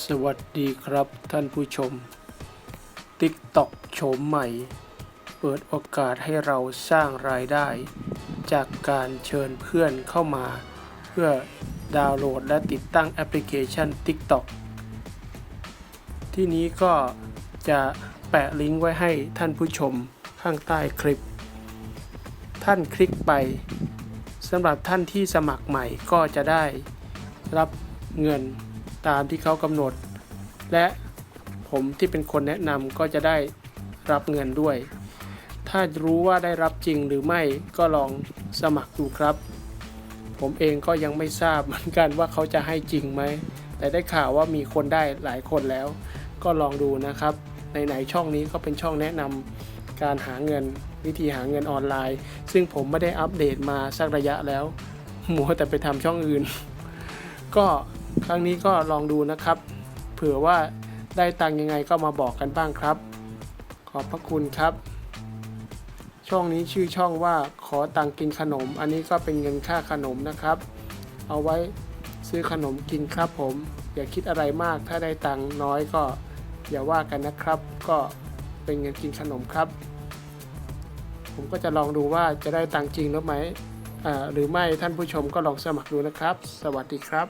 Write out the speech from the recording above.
สวัสดีครับท่านผู้ชม TikTok โฉมใหม่ เปิดโอกาสให้เราสร้างรายได้ จากการเชิญเพื่อนเข้ามา เพื่อดาวน์โหลดและติดตั้งแอปพลิเคชัน TikTok ที่นี้ก็จะแปะลิงก์ไว้ให้ท่านผู้ชมข้างใต้คลิป ท่านคลิกไปสำหรับท่านที่สมัครใหม่ก็จะได้รับเงิน ตามที่เขากำหนด และผมที่เป็นคนแนะนำก็จะได้รับเงินด้วย ถ้ารู้ว่าได้รับจริงหรือไม่ก็ลองสมัครดูครับ ผมเองก็ยังไม่ทราบเหมือนกันว่าเขาจะให้จริงไหม แต่ได้ข่าวว่ามีคนได้หลายคนแล้ว ก็ลองดูนะครับไหนๆช่องนี้ก็เป็นช่องแนะนำการหาเงินวิธีหาเงินออนไลน์ ซึ่งผมไม่ได้อัปเดตมาสักระยะแล้ว มัวแต่ไปทำช่องอื่น ก็ ครั้งนี้ก็ลองดูนะครับ เผื่อว่าได้ตังยังไงก็มาบอกกันบ้างครับ ขอบพระคุณครับ ช่องนี้ชื่อช่องว่าขอตังกินขนม อันนี้ก็เป็นเงินค่าขนมนะครับ เอาไว้ซื้อขนมกินครับผม อย่าคิดอะไรมากถ้าได้ตังน้อยก็อย่าว่ากันนะครับ ก็เป็นเงินกินขนมครับ ผมก็จะลองดูว่าจะได้ตังจริงหรือไม่หรือไม่ท่านผู้ชมก็ลองสมัครดูนะครับ สวัสดีครับ